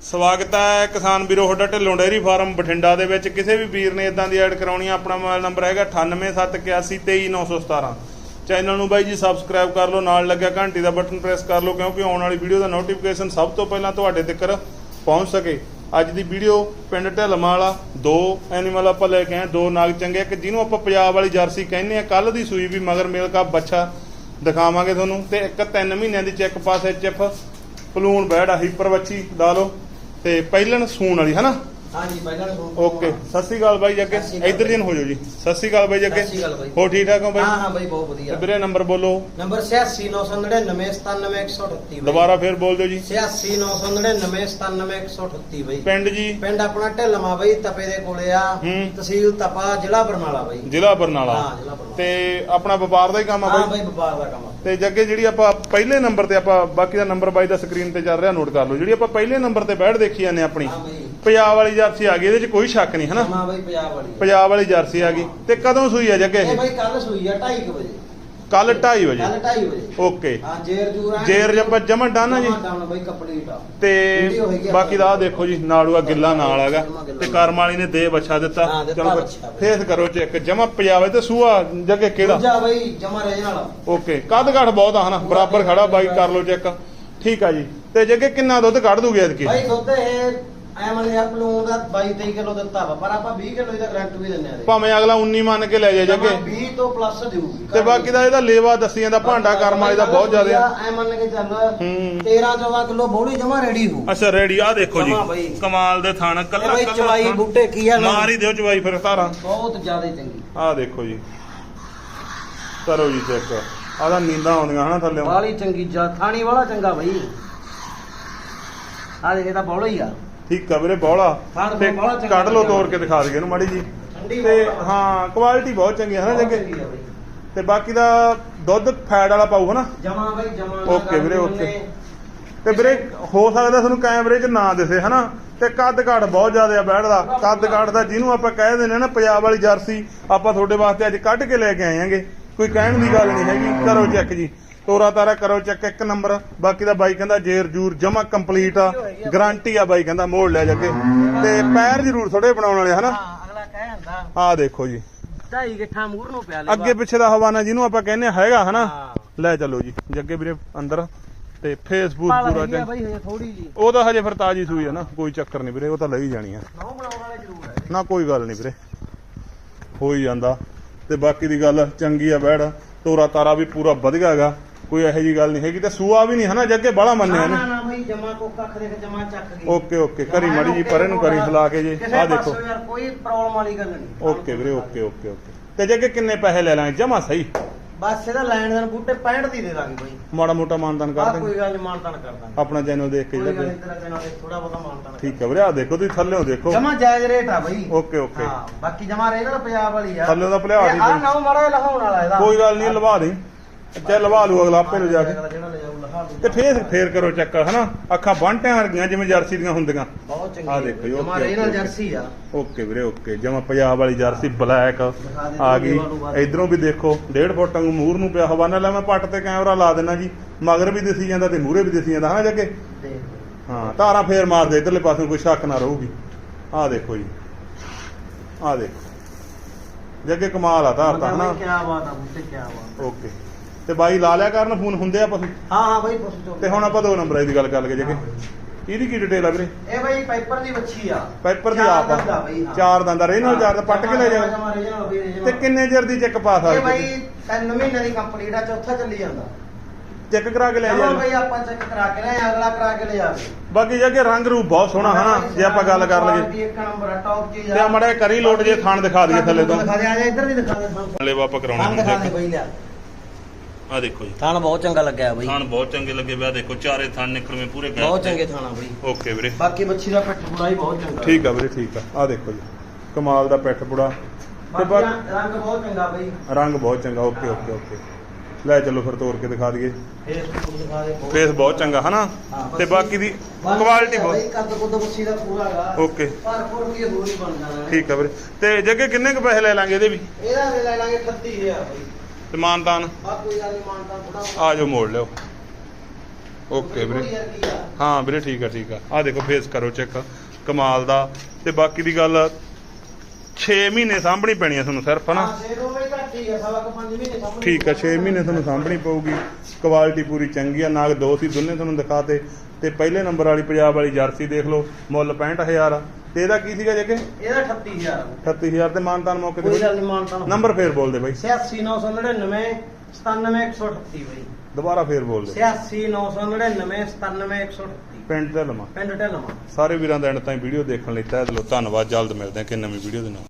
ਸਵਾਗਤ ਹੈ ਕਿਸਾਨ ਵੀਰੋ, ਤੁਹਾਡਾ ਢਿੱਲੋਂ ਡੇਅਰੀ ਫਾਰਮ ਬਠਿੰਡਾ ਦੇ ਵਿੱਚ। ਕਿਸੇ ਵੀ ਵੀਰ ਨੇ ਇਦਾਂ ਦੀ ਐਡ ਕਰਾਉਣੀ ਆ, ਆਪਣਾ ਮੋਬਾਈਲ ਨੰਬਰ ਹੈਗਾ 9871823917 ਚੈਨਲ ਨੂੰ ਬਾਈ ਜੀ ਸਬਸਕ੍ਰਾਈਬ ਕਰ ਲਓ, ਨਾਲ ਲੱਗਿਆ ਘੰਟੀ ਦਾ ਬਟਨ ਪ੍ਰੈਸ ਕਰ ਲਓ, ਕਿਉਂਕਿ ਆਉਣ ਵਾਲੀ ਵੀਡੀਓ ਦਾ ਨੋਟੀਫਿਕੇਸ਼ਨ ਸਭ ਤੋਂ ਪਹਿਲਾਂ ਤੁਹਾਡੇ ਤੱਕ ਪਹੁੰਚ ਸਕੇ। ਅੱਜ ਦੀ ਵੀਡੀਓ ਪਿੰਡ ਢਿਲਮਾ ਵਾਲਾ ਦੋ ਐਨੀਮਲ ਆਪਾਂ ਲੈ ਕੇ ਆਏ, ਦੋ ਨਾਗ ਚੰਗੇ, ਇੱਕ ਜਿਹਨੂੰ ਆਪਾਂ ਪੰਜਾਬ ਵਾਲੀ ਜਰਸੀ ਕਹਿੰਦੇ ਆ ਕੱਲ ਦੀ ਸੂਈ ਵੀ ਮਗਰ ਮੇਲ ਕਾ ਬੱਚਾ ਦਿਖਾਵਾਂਗੇ ਤੁਹਾਨੂੰ, ਤੇ ਇੱਕ 3 ਮਹੀਨਿਆਂ ਦੀ ਚੈੱਕ ਪਾਸ ਐਚਐਫ ਪਲੂਣ ਬੈੜ ਆ ਹੀਪਰ ਬੱਚੀ ਲਾ ਲਓ। ਤੇ ਪਹਿਲਣ ਸੂਣ ਵਾਲੀ ਹਨਾ? ਹਾਂਜੀ ਪਹਿਲਾਂ ਨੂੰ ਓਕੇ ਸਤਿ ਸ਼੍ਰੀ ਅਕਾਲ ਬਾਈ ਜੱਗੇ। ਸਤਿ ਸ਼੍ਰੀ। ਇੱਧਰ ਜਨ ਹੋ ਜਾਓ ਜੀ। ਸਤਿ ਸ਼੍ਰੀ ਅਕਾਲ ਬਾਈ ਜੱਗੇ। ਸਤਿ ਸ਼੍ਰੀ ਅਕਾਲ ਬਾਈ। ਹੋ ਠੀਕ ਠਾਕ ਹੋ ਬਾਈ? ਹਾਂ ਹਾਂ ਬਾਈ ਬਹੁਤ ਵਧੀਆ। ਵੀਰੇ ਨੰਬਰ ਬੋਲੋ। ਨੰਬਰ 8699979138 ਦੁਬਾਰਾ ਫੇਰ ਬੋਲ ਦਿਓ ਜੀ। 8699979138 ਬਾਈ। ਪਿੰਡ ਜੀ? ਪਿੰਡ ਆਪਣਾ ਢਿਲਮਾ ਬਾਈ ਤਪੇ ਦੇ ਕੋਲੇ ਆ। ਹੂੰ। ਤਹਿਸੀਲ ਤਪਾ ਜ਼ਿਲ੍ਹਾ ਬਰਨਾਲਾ ਬਾਈ। ਜ਼ਿਲ੍ਹਾ ਬਰਨਾਲਾ। ਹਾਂ ਜ਼ਿਲ੍ਹਾ ਬਰਨਾਲਾ। ਤੇ ਆਪਣਾ ਵਪਾਰ ਦਾ ਹੀ ਕੰਮ ਆ ਹਾਂ ਬਾਈ? ਬਾਈ ਵਪਾਰ ਦਾ ਕੰਮ ਆ। ਤੇ ਜੱਗੇ ਜਿਹੜੀ ਆਪਾਂ ਪਹਿਲੇ ਨੰਬਰ ਤੇ ਆਪਾਂ ਬਾਕੀ ਦਾ ਨੰਬਰ ਬਾਈ ਦਾ ਸਕਰੀਨ ਤੇ ਚੱਲ ਰਿਹਾ ਨੋਟ ਕਰ ਲਓ। ਜਿਹੜੀ ਆਪਾਂ ਪਹਿਲੇ ਨੰਬਰ ਤੇ ਬੈਠ ਦੇਖੀ ਜਾਂਦੇ ਆਪਣੀ। ਹਾਂ ਬਾਈ। ਪੰਜਾਬ ਵਾਲੀ ਜਰਸੀ ਆ ਗਈ ਇਹਦੇ 'ਚ ਕੋਈ ਸ਼ੱਕ ਨਹੀਂ ਹਨਾ? ਹਾਂ ਬਾਈ ਪੰਜਾਬ ਵਾਲੀ। ਪੰਜਾਬ ਵਾਲੀ ਜਰਸੀ ਆ ਗਈ। ਤੇ ਕਦੋਂ ਸੂਈ ਆ ਜੱਗੇ ਇਹ ਇਹ ਬਾਈ ਕੱਲ ਸੂਈ ਆ 2:30 ਵਜੇ। ਕੱਲ 2:30 ਵਜੇ? ਕੱਲ 2:30 ਵਜੇ। ਓਕੇ। ਹਾਂ ਜੇਰ ਜੂਰ ਆ। ਜੇਰ ਜੱਪਾ ਜਮਾ ਡਨ ਜੀ। ਡਾਉਨ ਬਾਈ ਕੰਪਲੀਟ ਆ ਤੇ ਵੀਡੀਓ ਹੈਗੀ ਆ ਬਾਕੀ ਦਾ ਆਹ ਦੇਖੋ ਜੀ ਨਾੜੂਆ ਗਿੱਲਾ ਨਾਲ ਹੈਗਾ। ਤੇ ਕਰਮ ਵਾਲੀ ਨੇ ਦੇ ਬੱਚਾ ਦਿੱਤਾ। ਹਾਂ, ਦਿੱਤਾ ਚਲੋ। ਫੇਸ ਕਰੋ ਚੈੱਕ। ਜਮਾ ਪਜਾਵੇ ਤੇ ਸੂਆ ਜੱਗੇ ਕਿਹੜਾ? ਦੂਜਾ ਬਾਈ ਜਮਾ ਰਹਿਣ ਵਾਲਾ। ਓਕੇ। ਕੱਦ ਘੱਟ ਬਹੁਤ ਆ ਹਨਾ? ਬਰਾਬਰ ਖੜਾ ਬਾਈ ਕਰ ਲਓ ਚੈੱਕ। ਠੀਕ ਆ ਜੀ। ਤੇ ਜੱਗੇ ਕਿੰਨਾ ਦੁੱਧ ਕੱਢ ਦੂਗੇ ਐਤਕੀ? ਬਾਈ ਦੁੱਧ ਇਹ ਐ ਮੰਨ ਲਿਆ ਪਲੂਨ ਦਾ 22 23 ਕਿਲੋ ਦਿੱਤਾ ਵਾ ਪਰ ਆਪਾਂ 20 ਕਿਲੋ ਦਾ ਗਰੰਟ ਵੀ ਦਿੰਨੇ ਆ ਇਹਦੇ। ਭਾਵੇਂ ਅਗਲਾ 19 ਮੰਨ ਕੇ ਲੈ ਜਾਏ ਜੱਗੇ। ਜਮਾਂ 20 ਤੋਂ ਪਲੱਸ ਦੇਊਗੀ। ਤੇ ਬਾਕੀ ਦਾ ਇਹਦਾ ਲੇਵਾ ਦੱਸੀ ਜਾਂਦਾ ਭਾਂਡਾ ਕਰਮ ਵਾਲੀ ਦਾ ਬਹੁਤ ਜ਼ਿਆਦਾ ਆ। ਐ ਮੰਨ ਕੇ ਚੱਲ ਹੂੰ। 13 14 ਕਿਲੋ ਬੋਲੀ ਜਮਾ ਰੈਡੀ ਹੋ। ਅੱਛਾ ਰੈਡੀ ਆ ਦੇਖੋ ਜੀ। ਜਮਾਂ ਬਾਈ। ਕਮਾਲ ਦੇ ਥਾਣ ਇਹ ਕੱਲਾ ਬਾਈ ਕੱਲਾ ਚਵਾਈ ਥਣ। ਬੂਟੇ ਕੀ ਆ ਨਾ। ਮਾਰ ਹੀ ਦਿਓ ਚਵਾਈ ਫਿਰ ਧਾਰਾਂ ਬਹੁਤ ਜ਼ਿਆਦਾ ਚੰਗੀ। ਆ ਦੇਖੋ ਜੀ। ਕਰੋ ਜੀ ਚੈੱਕ ਆਦਾ ਨੀਂਦਾਂ ਆਉਂਦੀਆਂ ਹਨਾ ਥੱਲੇ। ਬਾਲੀ ਚੰਗੀ ਜਾ ਥਾਣੀ ਵਾਲਾ ਚੰਗਾ ਬਾਈ। ਆ ਦੇ ਤਾਂ ਬੋਲਾ ਹੀ ਆ। ਠੀਕ ਆ ਵੀਰੇ ਬੌਲਾ। ਤੇ ਕੱਢ ਲਓ ਤੋੜ ਕੇ ਦਿਖਾ ਦਈਏ ਇਹਨੂੰ ਮਾੜੀ ਜੀ। ਤੇ। ਹਾਂ ਕੁਆਲਿਟੀ ਬਹੁਤ ਚੰਗੀ ਹੈ ਨਾ ਜੱਗੇ? ਤੇ ਬਾਕੀ ਦਾ ਦੁੱਧ ਫੈਟ ਵਾਲਾ ਪਾਊ ਹਨਾ? ਜਮਾ ਬਾਈ ਜਮਾ ਓਕੇ ਵੀਰੇ, ਓਕੇ। ਤੇ ਵੀਰੇ ਹੋ ਸਕਦਾ ਤੁਹਾਨੂੰ ਕੈਮਰੇ 'ਚ ਨਾ ਦਿਸੇ ਹਨਾ? ਤੇ ਕੱਦ ਕਾਠ ਬਹੁਤ ਜ਼ਿਆਦਾ ਆ ਬੈਠਦਾ ਕੱਦ ਕਾਠ ਦਾ ਜਿਹਨੂੰ ਆਪਾਂ ਕਹਿ ਦਿੰਦੇ ਨਾ ਪੰਜਾਬ ਵਾਲੀ ਜਰਸੀ ਆਪਾਂ ਤੁਹਾਡੇ ਵਾਸਤੇ ਅੱਜ ਕੱਢ ਕੇ ਲੈ ਕੇ ਆਏ ਆਂਗੇ। ਕੋਈ ਕਹਿਣ ਦੀ ਗੱਲ ਨਹੀਂ ਹੈਗੀ। ਕਰੋ ਚੈੱਕ ਜੀ। ਤੋਰਾ ਤਾਰਾ ਕਰੋ ਚੈੱਕ ਇੱਕ ਨੰਬਰ ਬਾਕੀ ਦਾ ਬਾਈ ਕਹਿੰਦਾ ਜੇਰ ਜੂਰ ਜਮਾ ਕੰਪਲੀਟ ਆ ਗਾਰੰਟੀ ਆ ਬਾਈ ਕਹਿੰਦਾ ਮੋੜ ਲੈ ਜੱਗੇ ਤੇ ਪੈਰ ਜ਼ਰੂਰ ਥੋੜੇ ਬਣਾਉਣ ਵਾਲੇ ਹਨਾ? ਹਾਂ ਅਗਲਾ ਕਹਿ ਹੁੰਦਾ ਆਹ ਦੇਖੋ ਜੀ। ਢਾਈ ਗਿੱਠਾ ਮੂਰ ਨੂੰ ਪਿਆ ਲੈ ਅੱਗੇ ਪਿੱਛੇ ਦਾ ਹਵਾਨਾ ਜਿਹਨੂੰ ਆਪਾਂ ਕਹਿੰਦੇ ਆ ਹੈਗਾ ਹਨਾ? ਹਾਂ। ਲੈ ਚੱਲੋ ਜੀ ਜੱਗੇ ਵੀਰੇ ਅੰਦਰ। ਤੇ ਫੇਸਬੁੱਕ ਪੂਰਾ ਹੈਗੀ ਆ ਚੰਗ। ਬਾਈ ਹਜੇ ਥੋੜੀ ਜੀ ਉਹ ਤਾਂ ਹਜੇ ਫਿਰ ਤਾਜੀ ਸੂਈ ਆ ਨਾ ਕੋਈ ਚੱਕਰ ਨਹੀਂ ਵੀਰੇ ਉਹ ਤਾਂ ਲਈ ਜਾਣੀ ਆ। ਨੌ ਬਣਾਉਣ ਵਾਲੇ ਜ਼ਰੂਰ ਹੈ ਨਾ ਕੋਈ ਗੱਲ ਨਹੀਂ ਵੀਰੇ। ਹੋ ਹੀ ਜਾਂਦਾ। ਤੇ ਬਾਕੀ ਦੀ ਗੱਲ ਚੰਗੀ ਆ ਬੈੜ ਤੋਰਾ ਤਾਰਾ ਵੀ ਪੂਰਾ ਵਧੀਆ ਹੈਗਾ। ਕੋਈ ਇਹੋ ਜੀ ਗੱਲ ਨਹੀਂ ਹੈਗੀ ਤੇ ਸੂਆ ਵੀ ਨਹੀਂ ਹਨਾ ਜੱਗੇ ਬਾਹਲਾ ਮੰਨਿਆ ਨਾ ਨੇ ਨਾ ਬਾਈ ਜਮਾ ਕੋ ਕੱਖ ਦੇਖ ਜਮਾ ਚੱਕ ਗਈ। ਓਕੇ ਓਕੇ ਕਰੀ ਮਾੜੀ ਜੀ ਪਰੇ ਨੂੰ ਕਰੀ ਹਿਲਾ ਕੇ ਜੀ। ਆਹ ਦੇਖੋ। ਯਾਰ ਕੋਈ ਪ੍ਰੋਬਲਮ ਵਾਲੀ ਗੱਲ ਨਹੀਂ। ਓਕੇ ਵੀਰੇ ਓਕੇ ਓਕੇ ਓਕੇ। ਤੇ ਜੱਗੇ ਕਿੰਨੇ ਪੈਸੇ ਲੈ ਲਾਂਗੇ? ਜਮਾ ਸਹੀ। ਬਸ ਇਹਦਾ ਲੈਣ ਦੇਣ ਬੂਟੇ 65 ਦੀ ਦੇ ਦਾਂਗੇ ਬਾਈ। ਮਾੜਾ ਮੋਟਾ ਮਾਨਦਾਨ ਆ ਕਰ ਕੋਈ ਦੇਂਗੇ ਗੱਲ ਨਹੀਂ ਮਾਨਤਾਨ ਕਰ ਦਾਂਗੇ। ਆਪਣਾ ਚੈਨਲ ਦੇਖ ਕੇ ਕੋਈ ਗੱਲ ਜਿਹੜਾ ਤੇਰਾ ਚੈਨਲ ਤੇ ਥੋੜਾ ਬਹੁਤਾ ਮਾਨਤਾਨ ਠੀਕ ਹੈ ਵੀਰੇ ਆ ਦੇਖੋ ਤੁਸੀਂ ਥੱਲੇੋਂ ਦੇਖੋ। ਜਮਾ ਜਾਇਜ਼ ਰੇਟ ਆ ਬਾਈ। Okay okay. ਹਾਂ ਬਾਕੀ ਜਮਾ ਰੇਟ ਪੰਜਾਬ ਵਾਲੀ ਆ। ਥੱਲੇ ਦਾ ਭਲਿਆੜ ਹੀ ਆ ਬਾਈ। ਮਾੜਾ ਜਿਹਾ ਲਹਾਉਣ ਵਾਲਾ ਇਹਦਾ। ਕੋਈ ਗੱਲ ਨਹੀਂ ਲਵਾ ਦੇ ਚੱਲ ਲਵਾ ਲੂ ਅਗਲਾ ਆਪੇ ਨੂੰ ਜਾ ਕੇ ਜਿਹੜਾ ਲੈ ਜਾਊ ਲਹਾ ਲੂ ਤੇ ਫੇਰ ਫੇਰ ਕਰੋ ਚੈੱਕ ਹਨਾ? ਅੱਖਾਂ ਬੰਟਿਆਂ ਵਰਗੀਆਂ ਜਿਵੇਂ ਜਰਸੀ ਦੀਆਂ ਹੁੰਦੀਆਂ। ਬਹੁਤ ਚੰਗੀ ਆਹ ਦੇਖੋ ਜੀ, ਓਕੇ, ਰੇ ਨਾਲ ਓਕੇ। ਜਰਸੀ ਆ। ਓਕੇ ਵੀਰੇ ਓਕੇ। ਜਮਾ ਪੰਜਾਬ ਵਾਲੀ ਜਰਸੀ ਬਲੈਕ ਆ ਗਈ। ਇਧਰੋਂ ਵੀ ਦੇਖੋ ਡੇਢ ਫੁੱਟ ਵਾਂਗੂ ਮੂਰ ਨੂੰ ਪਿਆ ਹਵਾਨਾ ਲੈ ਮੈਂ ਪੱਟ ਤੇ ਕੈਮਰਾ ਲਾ ਦੇਣਾ ਜੀ। ਮਗਰ ਵੀ ਦਿਸੀ ਜਾਂਦਾ ਤੇ ਮੂਰੇ ਵੀ ਦਿਸੀ ਜਾਂਦਾ ਹਨਾ ਜੱਗੇ? ਤੇ ਹਾਂ ਧਾਰਾਂ ਫੇਰ ਮਾਰ ਦੇ ਇਧਰਲੇ ਪਾਸੇ ਕੋਈ ਸ਼ੱਕ ਨਾ ਰਹੂਗੀ। ਆਹ ਦੇਖੋ ਜੀ। ਆਹ ਦੇਖੋ। ਜੱਗੇ ਕਮਾਲ ਆ ਧਾਰ ਤਾਂ ਹਨਾ? ਕੀ ਬਾਤ ਆ ਬੂਟੇ ਕੀ ਬਾਤ ਓਕੇ। ਤੇ ਬਾਈ ਲਾ ਲਿਆ ਕਰਨ ਫੋਨ ਹੁੰਦੇ ਆ ਪਸ਼ੂ ਹਾਂ ਹਾਂ ਬਾਈ ਪੁੱਛ ਚੋ ਤੇ ਹੁਣ ਆਪਾਂ ਦੋ ਨੰਬਰਾਂ ਦੀ ਗੱਲ ਕਰ ਲਈਏ ਜੱਗੇ ਇਹਦੀ ਕੀ ਡਿਟੇਲ ਆ ਵੀਰੇ? ਇਹ ਬਾਈ ਪਾਈਪਰ ਦੀ ਬੱਚੀ ਆ। ਪੈਪਰ ਦੀ ਆਪ। ਆ। ਚਾਰ ਦੰਦ ਰੇ ਨਾਲ ਚਾਰ ਦਾ ਪੱਟ ਕੇ ਲੈ ਜਾ original। ਤੇ ਕਿੰਨੇ ਚਿਰ ਦੀ ਚੈੱਕ ਪਾਸ ਆ ਇਹ ਬਾਈ 3 ਮਹੀਨੇ ਦੀ ਕੰਪਲੀਟ ਆ ਚੌਥਾ ਚੱਲੀ ਜਾਂਦਾ। ਚੈੱਕ ਕਰਾ ਕੇ ਲੈ ਜਾ ਬਾਈ ਆਪਾਂ ਚੈੱਕ ਕਰਾ ਕੇ ਨਾ ਅਗਲਾ ਕਰਾ ਕੇ ਲੈ ਜਾਵੇ ਬਾਕੀ ਜੱਗੇ ਰੰਗ ਰੂਪ ਬਹੁਤ ਸੋਹਣਾ ਹਨਾ? ਜੇ ਆਪਾਂ ਗੱਲ ਕਰ ਲਈਏ। ਇੱਕ ਨੰਬਰ ਆ ਟੌਪ ਚੀਜ਼ ਤੇ ਮੜੇ ਕਰੀ ਲੋਟ ਜੇ ਥਾਣ ਦਿਖਾ ਦਈਏ ਥੱਲੇ ਤੋਂ। ਦਿਖਾ ਦੇ ਆ ਜਾ ਇੱਧਰ ਵੀ ਦਿਖਾ ਦੇ ਵਾਪਾ ਥਾਣ ਕਰਾਉਣਾ ਹੁਣ ਬਾਈ ਲਿਆ। ਆ ਦੇਖੋ ਜੀ। ਥਾਣ ਬਹੁਤ ਚੰਗਾ ਲੱਗਿਆ ਬਾਈ। ਥਾਣ ਬਹੁਤ ਚੰਗੇ ਲੱਗੇ ਵਿਆ ਦੇਖੋ ਚਾਰੇ ਥਾਣ ਨਿਕਲਵੇਂ ਪੂਰੇ ਗਏ। ਬਹੁਤ ਚੰਗੇ ਥਾਣਾ ਬਾਈ। ਓਕੇ ਵੀਰੇ। ਬਾਕੀ ਬੱਚੀ ਦਾ ਪੱਟ ਪੂਰਾ ਹੀ ਬਹੁਤ ਚੰਗਾ। ਠੀਕ ਆ ਵੀਰੇ ਠੀਕ ਆ। ਆ ਦੇਖੋ ਜੀ ਕਮਾਲ ਦਾ ਪੈਠ ਪੁੜਾ। ਤੇ ਬਾਕੀ ਰੰਗ ਬਹੁਤ ਚੰਗਾ ਬਾਈ। ਰੰਗ ਬਹੁਤ ਚੰਗਾ ਓਕੇ ਓਕੇ ਓਕੇ। ਲੈ ਚਲੋ ਫਿਰ ਤੋੜ ਕੇ ਦਿਖਾ ਦਈਏ। ਫੇਸ ਬਹੁਤ ਚੰਗਾ ਹਨਾ? ਤੇ ਬਾਕੀ ਦੀ ਕੁਆਲਿਟੀ ਬਹੁਤ ਕੱਦ ਕੁੱਦ ਬੱਚੀ ਦਾ ਪੂਰਾ ਹੈਗਾ। ਓਕੇ। ਪਰ ਕੋਰ ਕੀ ਹੋਰ ਹੀ ਬਣ ਜਾਣਾ। ਹੈ। ਠੀਕ ਆ ਵੀਰੇ। ਤੇ ਜੱਗੇ ਕਿੰਨੇ ਕੁ ਪੈਸੇ ਲੈ ਲਾਂਗੇ ਇਹਦੇ ਵੀ? ਇਹਦਾ ਲੈ ਲਾਂਗੇ 38000 ਬਾਈ। ਤੇ ਮਾਨਤਾਨ ਆ ਕੋਈ ਗੱਲ ਨਹੀਂ ਮਾਨਤਾ ਥੋੜਾ ਆ ਜਾਓ ਮੋੜ ਲਿਓ ਓਕੇ ਵੀਰੇ। ਹਾਂ ਵੀਰੇ ਠੀਕ ਆ ਠੀਕ ਆ। ਆ ਦੇਖੋ ਫੇਸ ਕਰੋ ਚੈੱਕ ਕਮਾਲ ਦਾ। ਤੇ ਬਾਕੀ ਦੀ ਗੱਲ 6 ਮਹੀਨੇ ਸਾਂਭਣੀ ਪੈਣੀ ਆ ਤੁਹਾਨੂੰ ਸਿਰਫ ਹਨਾ? ਸਾਹਮਣੇ ਠੀਕ ਆ 6 ਮਹੀਨੇ ਤੁਹਾਨੂੰ ਸਾਂਭਣੀ ਪਊਗੀ। ਕੁਆਲਿਟੀ ਪੂਰੀ ਚੰਗੀ ਆ ਨਾਗ ਦੋ ਸੀ ਦੋਨੇ ਤੁਹਾਨੂੰ ਦਿਖਾਤੇ। ਤੇ ਪਹਿਲੇ ਨੰਬਰ ਵਾਲੀ ਪੰਜਾਬ ਵਾਲੀ ਜਰਸੀ ਦੇਖ ਲਓ ਮੁੱਲ 65000 ਆ। ਤੇ ਇਹਦਾ ਕੀ ਸੀਗਾ ਜੱਗੇ ਇਹਦਾ 38000 38000 ਤੇ ਮਾਨਤਾਨ ਮੌਕੇ ਕੋਈ ਤੇ ਗੱਲ ਨਹੀਂ ਮਾਨਤਾ ਨੰਬਰ ਫੇਰ ਬੋਲ ਦੇ ਬਾਈ 86999 97138 ਬਾਈ। ਦੁਬਾਰਾ ਫੇਰ ਬੋਲ ਦੇ 86999 97138 ਪਿੰਡ ਤੇ ਲਮਾ ਪਿੰਡ ਢਲਮਾ ਸਾਰੇ ਵੀਰਾਂ ਦਾ ਐਂਡ ਤਾਈਂ ਵੀਡੀਓ ਦੇਖਣ ਲਈ ਤਹਿ ਦਿਲੋਂ। ਧੰਨਵਾਦ ਜਲਦ ਮਿਲਦੇ ਹਾਂ ਕਿ ਨਵੀਂ ਵੀਡੀਓ ਦੇ ਨਾਲ।